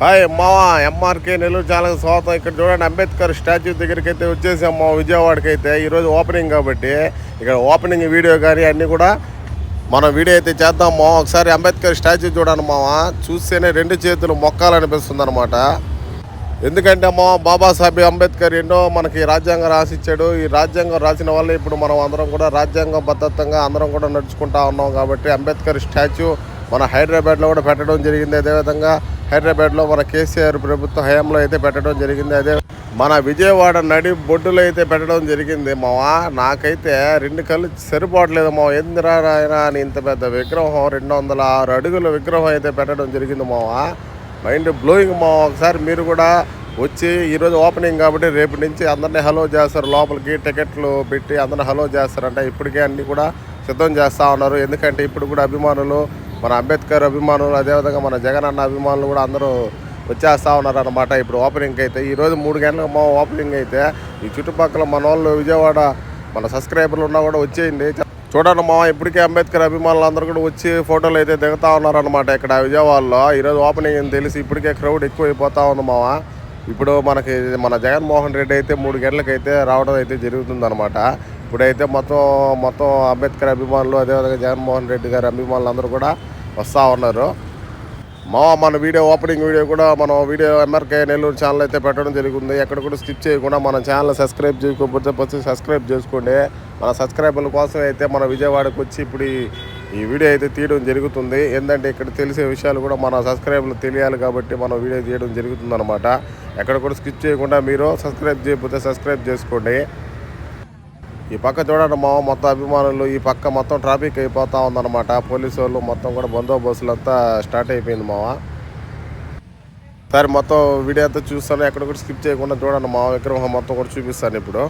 Hi మావా MRK Nellore చాలా స్వాగతం. ఇక్కడ చూడండి అంబేద్కర్ స్టాచ్యూ దగ్గరికి అయితే వచ్చేసాం మా విజయవాడకి అయితే ఈరోజు ఓపెనింగ్ కాబట్టి ఇక్కడ ఓపెనింగ్ వీడియో కానీ అన్నీ కూడా మనం వీడియో అయితే చేద్దాం ఒకసారి అంబేద్కర్ స్టాచ్యూ చూడండి మావా. చూస్తేనే రెండు చేతులు మొక్కాలనిపిస్తుంది అనమాట ఎందుకంటే మా బాబాసాహెబ్ అంబేద్కర్ ఎన్నో మనకి రాజ్యాంగం రాసిచ్చాడు. ఈ రాజ్యాంగం రాసిన వల్ల ఇప్పుడు మనం అందరం కూడా రాజ్యాంగం భద్రతంగా అందరం కూడా నడుచుకుంటా ఉన్నాం కాబట్టి అంబేద్కర్ స్టాచ్యూ మన హైదరాబాద్లో కూడా పెట్టడం జరిగింది. అదేవిధంగా హైదరాబాద్లో మన కేసీఆర్ ప్రభుత్వ హయాంలో అయితే పెట్టడం జరిగింది. అదే మన విజయవాడ నడి బొడ్డులో అయితే పెట్టడం జరిగింది. మావా నాకైతే రెండు కళ్ళు సరిపోవట్లేదు మా ఎందురా నాయనా అని ఇంత పెద్ద విగ్రహం రెండు వందల ఆరు అడుగుల విగ్రహం అయితే పెట్టడం జరిగింది మావా. మైండ్ బ్లోయింగ్ మావా. ఒకసారి మీరు కూడా వచ్చి ఈరోజు ఓపెనింగ్ కాబట్టి రేపు నుంచి అందరినీ హలో చేస్తారు. లోపలికి టికెట్లు పెట్టి అందరిని హలో చేస్తారంట. ఇప్పటికే అన్నీ కూడా సిద్ధం చేస్తూ ఉన్నారు. ఎందుకంటే ఇప్పుడు కూడా అభిమానులు మన అంబేద్కర్ అభిమానులు అదేవిధంగా మన జగన్ అన్న అభిమానులు కూడా అందరూ వచ్చేస్తూ ఉన్నారు అనమాట ఇప్పుడు ఓపెనింగ్ అయితే. ఈరోజు మూడు గంటలకు మా ఓపెనింగ్ అయితే. ఈ చుట్టుపక్కల మన వాళ్ళు విజయవాడ మన సబ్స్క్రైబర్లు ఉన్నా కూడా వచ్చేయండి. చూడండి మా ఇప్పటికే అంబేద్కర్ అభిమానులు అందరూ కూడా వచ్చి ఫోటోలు అయితే దిగుతా ఉన్నారనమాట ఇక్కడ విజయవాడలో. ఈరోజు ఓపెనింగ్ అని తెలిసి ఇప్పటికే క్రౌడ్ ఎక్కువైపోతూ ఉంది మావా ఇప్పుడు మనకి మన జగన్మోహన్ రెడ్డి అయితే మూడు గంటలకు అయితే రావడం అయితే జరుగుతుందనమాట ఇప్పుడైతే మొత్తం మొత్తం అంబేద్కర్ అభిమానులు అదేవిధంగా జగన్మోహన్ రెడ్డి గారి అభిమానులు అందరూ కూడా వస్తూ ఉన్నారు. మా మన వీడియో ఓపెనింగ్ వీడియో కూడా మనం వీడియో ఎంఆర్కే నెల్లూరు ఛానల్ అయితే పెట్టడం జరుగుతుంది ఎక్కడ కూడా స్కిప్ చేయకుండా మన ఛానల్ సబ్స్క్రైబ్ చేసుకోకపోతే ఫస్ట్ సబ్స్క్రైబ్ చేసుకోండి. మన సబ్స్క్రైబర్ల కోసం అయితే మన విజయవాడకు వచ్చి ఇప్పుడు ఈ- ఈ వీడియో అయితే తీయడం జరుగుతుంది. ఏంటంటే ఇక్కడ తెలిసే విషయాలు కూడా మన సబ్స్క్రైబర్లు తెలియాలి కాబట్టి మనం వీడియో తీయడం జరుగుతుంది అనమాట ఎక్కడ కూడా స్కిప్ చేయకుండా మీరు సబ్స్క్రైబ్ చేయకపోతే సబ్స్క్రైబ్ చేసుకోండి. ఈ పక్క చూడండి మా మొత్తం అభిమానులు ఈ పక్క మొత్తం ట్రాఫిక్ అయిపోతా ఉందన్నమాట. పోలీసు వాళ్ళు మొత్తం కూడా బందోబస్తులు అంతా స్టార్ట్ అయిపోయింది మావా. సరే మొత్తం వీడియో అంతా చూస్తాను ఎక్కడ కూడా స్కిప్ చేయకుండా చూడండి మా విగ్రహం మొత్తం కూడా చూపిస్తాను ఇప్పుడు.